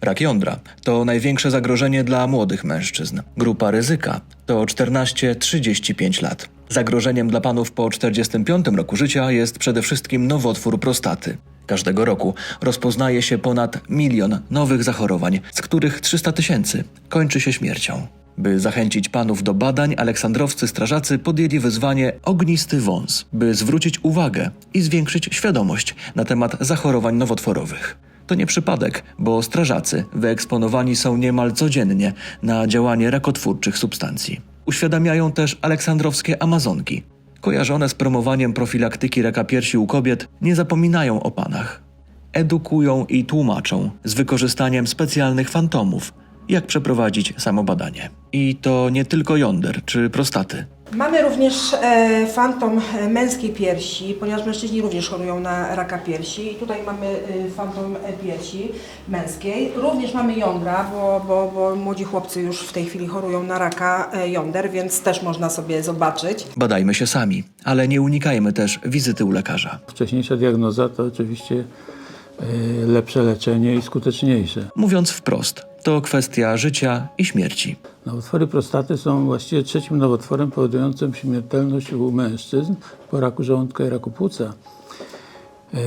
Rak jądra to największe zagrożenie dla młodych mężczyzn. Grupa ryzyka to 14-35 lat. Zagrożeniem dla panów po 45 roku życia jest przede wszystkim nowotwór prostaty. Każdego roku rozpoznaje się ponad milion nowych zachorowań, z których 300 tysięcy kończy się śmiercią. By zachęcić panów do badań, aleksandrowscy strażacy podjęli wyzwanie Ognisty Wąs, by zwrócić uwagę i zwiększyć świadomość na temat zachorowań nowotworowych. To nie przypadek, bo strażacy wyeksponowani są niemal codziennie na działanie rakotwórczych substancji. Uświadamiają też aleksandrowskie Amazonki. Kojarzone z promowaniem profilaktyki raka piersi u kobiet, nie zapominają o panach. Edukują i tłumaczą z wykorzystaniem specjalnych fantomów, jak przeprowadzić samobadanie. I to nie tylko jąder czy prostaty. Mamy również e, fantom e, męskiej piersi, ponieważ mężczyźni również chorują na raka piersi. I tutaj mamy e, fantom e, piersi męskiej. Również mamy jądra, bo, bo, bo młodzi chłopcy już w tej chwili chorują na raka e, jąder, więc też można sobie zobaczyć. Badajmy się sami, ale nie unikajmy też wizyty u lekarza. Wcześniejsza diagnoza to oczywiście y, lepsze leczenie i skuteczniejsze. Mówiąc wprost, to kwestia życia i śmierci. Nowotwory prostaty są właściwie trzecim nowotworem powodującym śmiertelność u mężczyzn po raku żołądka i raku płuca. Yy,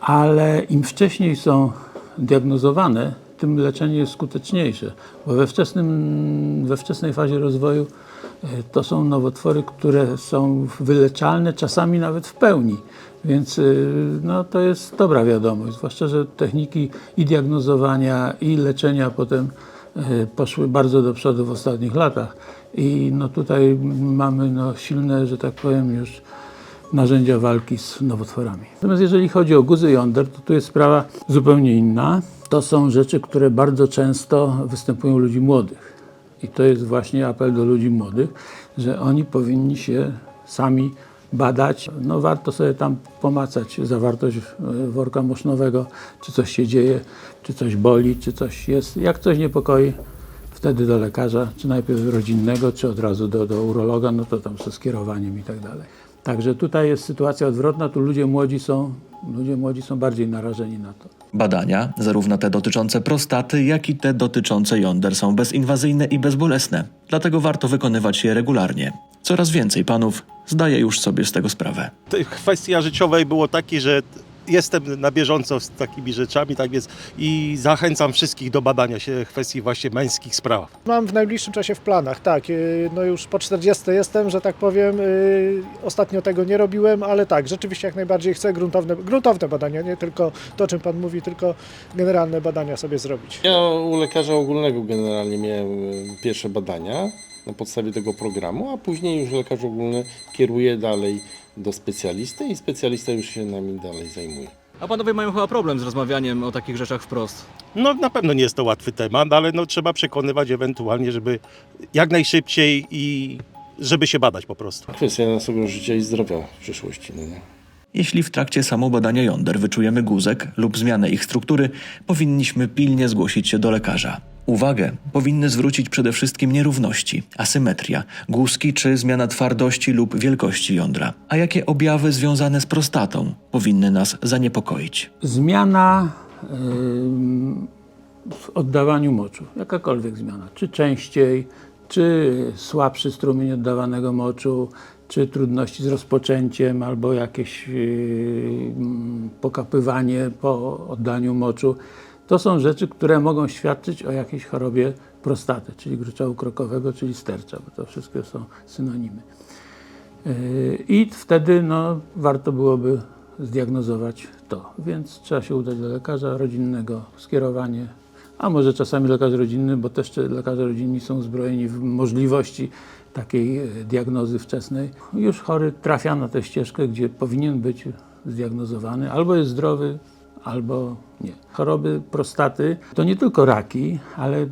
Ale im wcześniej są diagnozowane, tym leczenie jest skuteczniejsze, bo we, wczesnym, we wczesnej fazie rozwoju yy, to są nowotwory, które są wyleczalne czasami nawet w pełni. Więc yy, no, to jest dobra wiadomość, zwłaszcza, że techniki i diagnozowania, i leczenia potem yy, poszły bardzo do przodu w ostatnich latach. I no, tutaj mamy no, silne, że tak powiem, już narzędzia walki z nowotworami. Natomiast jeżeli chodzi o guzy jąder, to tu jest sprawa zupełnie inna. To są rzeczy, które bardzo często występują u ludzi młodych. I to jest właśnie apel do ludzi młodych, że oni powinni się sami badać. No warto sobie tam pomacać zawartość e, worka moszynowego, czy coś się dzieje, czy coś boli, czy coś jest. Jak coś niepokoi, wtedy do lekarza, czy najpierw rodzinnego, czy od razu do, do urologa, no to tam ze skierowaniem i tak dalej. Także tutaj jest sytuacja odwrotna, tu ludzie młodzi są, ludzie młodzi są bardziej narażeni na to. Badania, zarówno te dotyczące prostaty, jak i te dotyczące jąder, są bezinwazyjne i bezbolesne, dlatego warto wykonywać je regularnie. Coraz więcej panów zdaje już sobie z tego sprawę. Kwestia życiowej było takie, że jestem na bieżąco z takimi rzeczami, tak więc i zachęcam wszystkich do badania się kwestii właśnie męskich spraw. Mam w najbliższym czasie w planach, tak. yy, No już po 40 jestem, że tak powiem. yy, Ostatnio tego nie robiłem, ale tak, rzeczywiście jak najbardziej chcę gruntowne, gruntowne badania, nie tylko to, o czym Pan mówi, tylko generalne badania sobie zrobić. Ja u lekarza ogólnego generalnie miałem e, pierwsze badania na podstawie tego programu, a później już lekarz ogólny kieruje dalej do specjalisty i specjalista już się nami dalej zajmuje. A panowie mają chyba problem z rozmawianiem o takich rzeczach wprost. No na pewno nie jest to łatwy temat, ale no trzeba przekonywać ewentualnie, żeby jak najszybciej i żeby się badać po prostu. Kwestia naszego życia i zdrowia w przyszłości. No nie? Jeśli w trakcie samobadania jąder wyczujemy guzek lub zmianę ich struktury, powinniśmy pilnie zgłosić się do lekarza. Uwagę powinny zwrócić przede wszystkim nierówności, asymetria, guzki czy zmiana twardości lub wielkości jądra. A jakie objawy związane z prostatą powinny nas zaniepokoić? Zmiana w oddawaniu moczu, jakakolwiek zmiana, czy częściej, czy słabszy strumień oddawanego moczu, czy trudności z rozpoczęciem, albo jakieś pokapywanie po oddaniu moczu. To są rzeczy, które mogą świadczyć o jakiejś chorobie prostaty, czyli gruczołu krokowego, czyli stercza, bo to wszystkie są synonimy. Yy, I wtedy no, warto byłoby zdiagnozować to. Więc trzeba się udać do lekarza rodzinnego, skierowanie, a może czasami lekarz rodzinny, bo też te lekarze rodzinni są zbrojeni w możliwości takiej e, diagnozy wczesnej. Już chory trafia na tę ścieżkę, gdzie powinien być zdiagnozowany, albo jest zdrowy, albo nie. Choroby prostaty to nie tylko raki, ale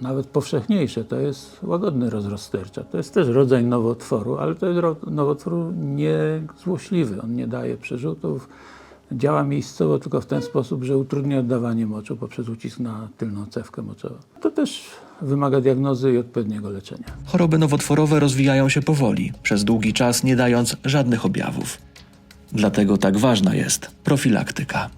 nawet powszechniejsze, to jest łagodny rozrost stercza. To jest też rodzaj nowotworu, ale to jest nowotwór niezłośliwy. On nie daje przerzutów, działa miejscowo tylko w ten sposób, że utrudnia oddawanie moczu poprzez ucisk na tylną cewkę moczową. To też wymaga diagnozy i odpowiedniego leczenia. Choroby nowotworowe rozwijają się powoli, przez długi czas nie dając żadnych objawów. Dlatego tak ważna jest profilaktyka.